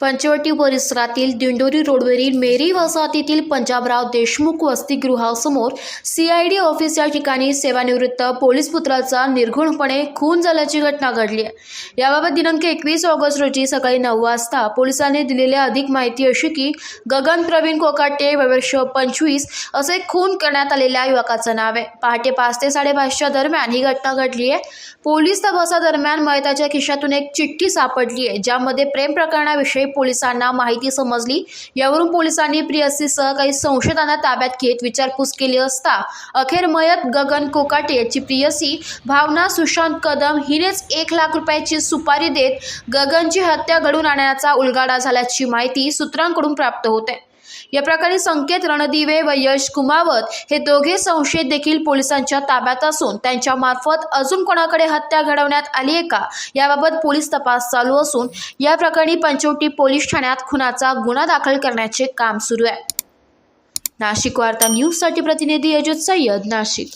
पंचवटी परिसरातील दिंडोरी रोडवरील मेरी वसाहतीतील पंजाबराव देशमुख वसतिगृहासमोर सीआयडी ऑफिस या ठिकाणी सेवानिवृत्त पोलीस पुत्राचा निर्घुणपणे खून झाल्याची घटना घडली आहे. याबाबत दिनांक एकवीस ऑगस्ट रोजी सकाळी नऊ वाजता पोलिसांनी दिलेल्या अधिक माहिती अशी की गगन प्रवीण कोकाटे वयवर्ष पंचवीस असे खून करण्यात आलेल्या युवकाचं नाव आहे. पहाटे पाच ते साडेपाचच्या दरम्यान ही घटना घडली आहे. पोलीस तपासादरम्यान मयताच्या खिशातून एक चिठ्ठी सापडली आहे ज्यामध्ये प्रेम प्रकरणाविषयी पोलिसांना माहिती समजली. यावरून पोलिसांनी प्रियसीसह काही संशयितांना ताब्यात घेत विचारपूस केली असता अखेर मयत गगन कोकाटे याची प्रियसी भावना सुशांत कदम हिनेच एक लाख रुपयाची सुपारी देत गगनची हत्या घडून आणण्याचा उलगाडा झाल्याची माहिती सूत्रांकडून प्राप्त होते. या प्रकारे संकेत रणदिवे व यश कुमावत हे दोघे संशयित देखील पोलिसांच्या ताब्यात असून त्यांच्या मार्फत अजून कोणाकडे हत्या घडवण्यात आली आहे का याबाबत पोलीस तपास चालू असून या प्रकरणी पंचवटी पोलीस ठाण्यात खुनाचा गुन्हा दाखल करण्याचे काम सुरू आहे. नाशिक वार्ता न्यूजसाठी प्रतिनिधी अजित सय्यद नाशिक.